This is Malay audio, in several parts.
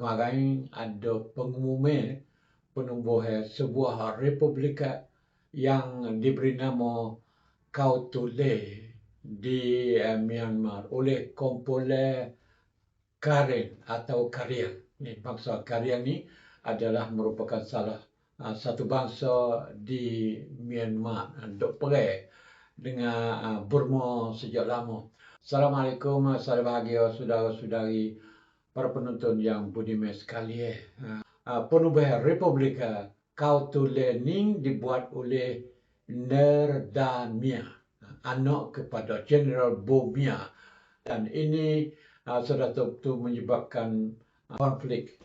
kemarin ada pengumuman penubuhan sebuah republika yang diberi nama Kautule di uh, Myanmar oleh kumpulan Karen atau Karian. Ini bangsa Karian ni adalah merupakan salah uh, satu bangsa di Myanmar. Dok perai dengan uh, Burma sejak lama. Assalamualaikum, salam bahagia saudara-saudari para penonton yang budiman sekalian. Uh, penubuhan Republika Kautule Ning dibuat oleh Nerdamia anak kepada General Bomia dan ini uh, sudah tentu menyebabkan konflik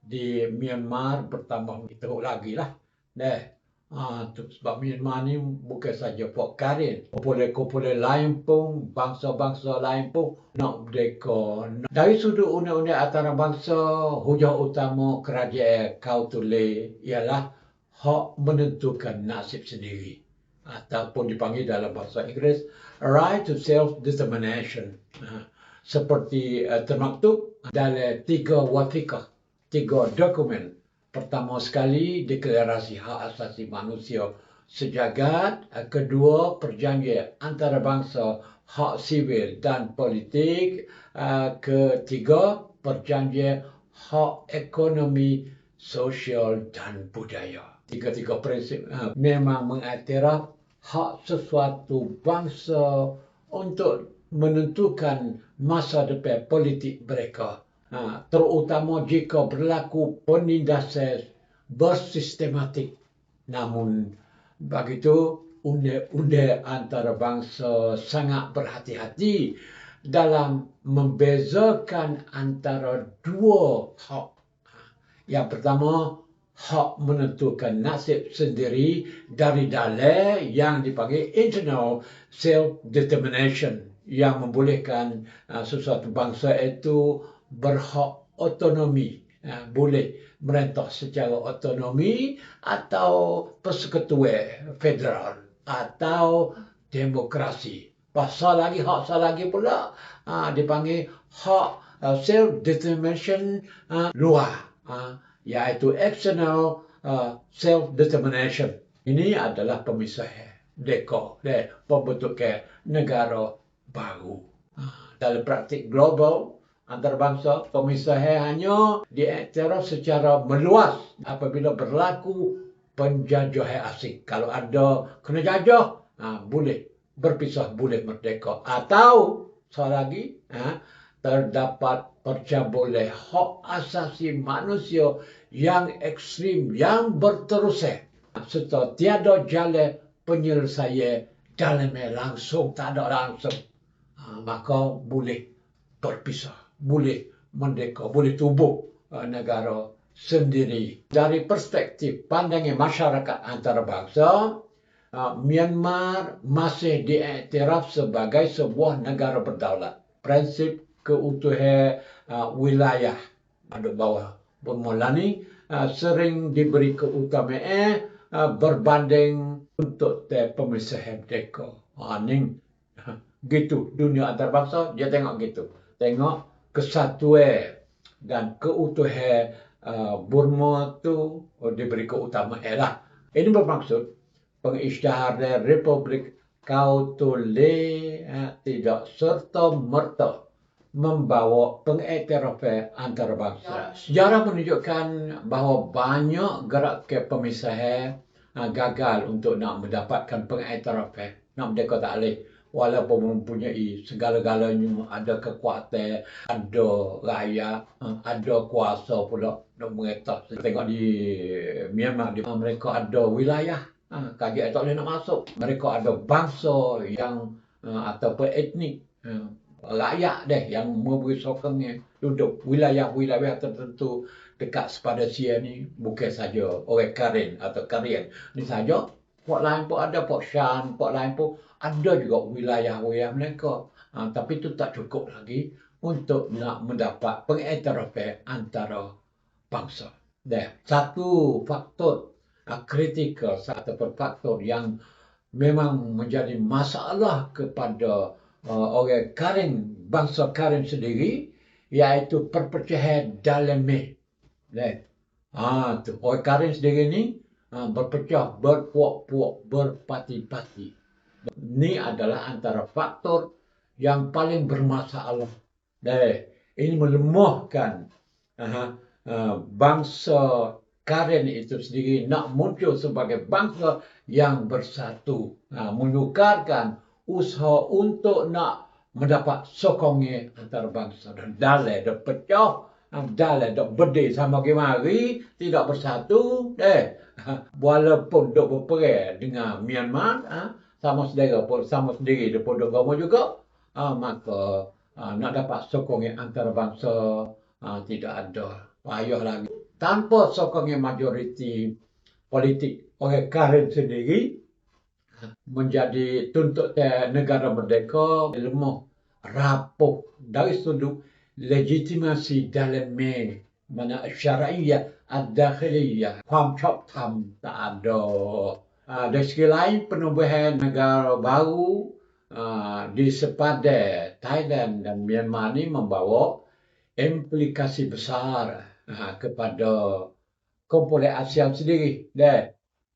di Myanmar bertambah teruk lagi lah. Nah, uh, sebab Myanmar ni bukan saja Pok Karin. Kumpulan-kumpulan lain pun, bangsa-bangsa lain pun nak merdeka. Dari sudut undang-undang antara bangsa, hujah utama kerajaan Kautule ialah hak menentukan nasib sendiri ataupun dipanggil dalam bahasa Inggeris right to self determination uh, seperti uh, termaktub dalam tiga wathikah tiga dokumen pertama sekali deklarasi hak asasi manusia sejagat. Kedua perjanjian antarabangsa hak sivil dan politik. Ketiga perjanjian hak ekonomi sosial dan budaya. Tiga-tiga prinsip uh, memang mengiktiraf hak sesuatu bangsa untuk menentukan masa depan politik mereka. Ha, terutama jika berlaku penindasan bersistematik. Namun begitu undang-undang antarabangsa sangat berhati-hati dalam membezakan antara dua hak. Ha, yang pertama, hak menentukan nasib sendiri dari dalil yang dipanggil internal self-determination yang membolehkan uh, sesuatu bangsa itu berhak otonomi. Uh, boleh merentah secara otonomi atau persekutuan federal atau demokrasi. Pasal lagi, hak pasal lagi pula uh, dipanggil hak uh, self-determination uh, luar. Uh, iaitu external uh, self-determination. Ini adalah pemisah deko dan pembentukan negara baru. Dalam praktik global antarabangsa, pemisah hanya diiktiraf secara meluas apabila berlaku penjajahan asing. Kalau ada kena jajah, uh, boleh berpisah, boleh merdeka. Atau, sekali lagi, uh, terdapat percabulan hak asasi manusia yang ekstrim, yang berterusan. Serta tiada jalan penyelesaian dalam langsung, tak ada langsung. Ha, maka boleh berpisah, boleh merdeka, boleh tubuh uh, negara sendiri. Dari perspektif pandangan masyarakat antarabangsa, uh, Myanmar masih diiktiraf sebagai sebuah negara berdaulat. Prinsip keutuhan uh, wilayah pada bawah bermula ni uh, sering diberi keutamaan uh, berbanding untuk te pemisahan mereka. Ha ni gitu dunia antarabangsa dia tengok gitu. Tengok kesatuan dan keutuhan uh, Burma tu oh, diberi keutamaan lah. Ini bermaksud pengisytiharan Republik Kautule uh, tidak serta merta membawa pengiktirafan antarabangsa. Sejarah menunjukkan bahawa banyak gerak ke pemisahan uh, gagal untuk nak mendapatkan pengiktirafan. Nak mereka tak boleh. Walaupun mempunyai segala-galanya, ada kekuatan, ada raya, uh, ada kuasa pula nak mengiktiraf. Tengok di Myanmar, di mereka ada wilayah. Uh, kajian tak boleh nak masuk. Mereka ada bangsa yang uh, ataupun etnik. Rakyat deh yang memberi sokongnya duduk wilayah-wilayah tertentu dekat sepada sia ni bukan saja orang Karen atau Karian ni saja pok lain pun ada pok Shan pok lain pun ada juga wilayah-wilayah mereka ha, tapi itu tak cukup lagi untuk nak mendapat pengiktirafan antara bangsa deh satu faktor uh, kritikal satu faktor yang memang menjadi masalah kepada uh, orang Karen, bangsa Karen sendiri, iaitu perpecahan dalam. Ah, tu. Oleh Karin sendiri ni berpecah, berpuak-puak, berparti-parti. Ini adalah antara faktor yang paling bermasalah. Deh. Ini melemahkan uh, uh, bangsa Karen itu sendiri nak muncul sebagai bangsa yang bersatu. Uh, menyukarkan usaha untuk nak mendapat sokongnya antara bangsa dan dalai dan pecah dalai dok berdeh sama kemari tidak bersatu eh. Walaupun dok berperang dengan Myanmar ah, sama saudara pun sama sendiri dia pun dok juga ah, maka ah, nak dapat sokongnya antara bangsa ah, tidak ada payah lagi. Tanpa sokongnya majoriti politik oleh Karen sendiri menjadi tuntut negara merdeka lemah rapuh dari sudut legitimasi dalam me mana syariah ad-dakhiliyah ความชอบธรรม tak ada uh, dari segi lain penubuhan negara baru uh, di sepadan Thailand dan Myanmar ni membawa implikasi besar uh, kepada kumpulan ASEAN sendiri deh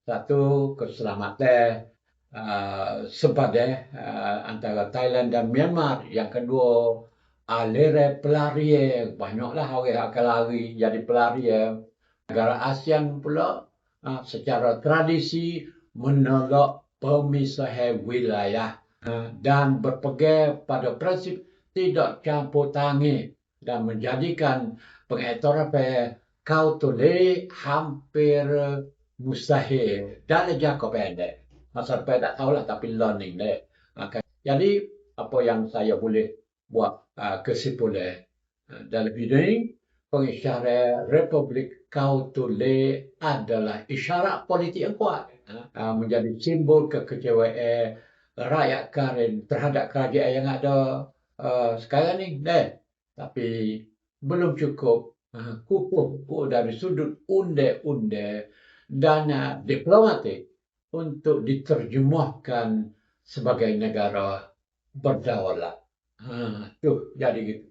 satu keselamatan uh, sepadan uh, antara Thailand dan Myanmar yang kedua aliran pelarian banyaklah orang akan lari jadi pelarian negara ASEAN pula uh, secara tradisi menolak pemisahan wilayah uh, dan berpegang pada prinsip tidak campur tangan dan menjadikan pengiktirafan kau tole hampir mustahil dalam jangka pendek. Masa pendek tahulah tapi learning deh. Jadi apa yang saya boleh buat kesimpulan uh, dalam video ini pengisyarat Republik Kautule adalah isyarat politik yang kuat uh, menjadi simbol kekecewaan rakyat Karen terhadap kerajaan yang ada sekarang ni deh. Tapi belum cukup uh, kukuh dari sudut unde-unde dan uh, diplomatik untuk diterjemahkan sebagai negara berdaulat. Ha, tu jadi gitu.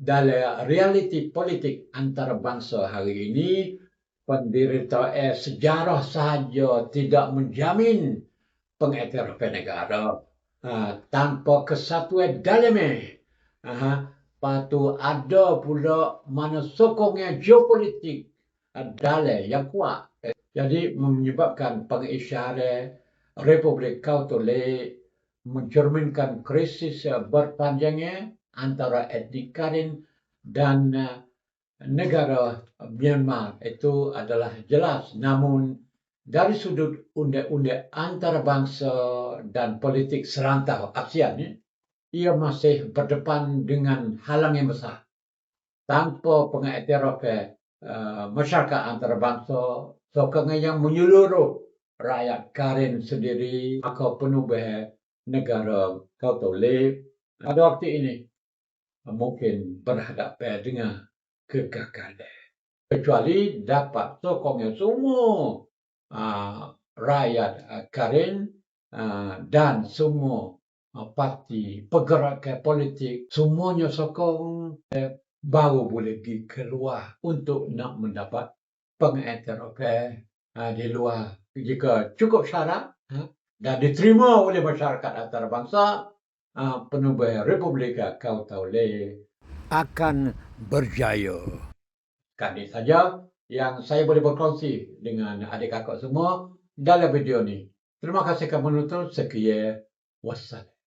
Dalam realiti politik antara bangsa hari ini, penderitaan sejarah sahaja tidak menjamin pengiktirafan negara. Ha, tanpa kesatuan dalamnya. Ha, patu ada pula mana sokongnya geopolitik dalam yang kuat. Jadi menyebabkan pengisyarat Republik Kautole mencerminkan krisis berpanjangnya antara etnik Karen dan uh, negara Myanmar. Itu adalah jelas. Namun dari sudut undang-undang antarabangsa dan politik serantau ASEAN ia masih berdepan dengan halang yang besar. Tanpa pengiktirafan uh, masyarakat antarabangsa sokongan yang menyeluruh rakyat Karen sendiri maka penuh negara le pada waktu ini mungkin berhadapan dengan kegagalan. Kecuali dapat sokongnya semua uh, rakyat uh, Karen uh, dan semua parti pergerakan politik semuanya sokong uh, baru boleh pergi keluar untuk nak mendapat uh, di luar. Jika cukup syarat uh, dan diterima oleh masyarakat antarabangsa uh, penubuh Republik Kau Taule akan berjaya. Kali saja yang saya boleh berkongsi dengan adik kakak semua dalam video ini. Terima kasih kerana menonton. Sekian. Wassalam.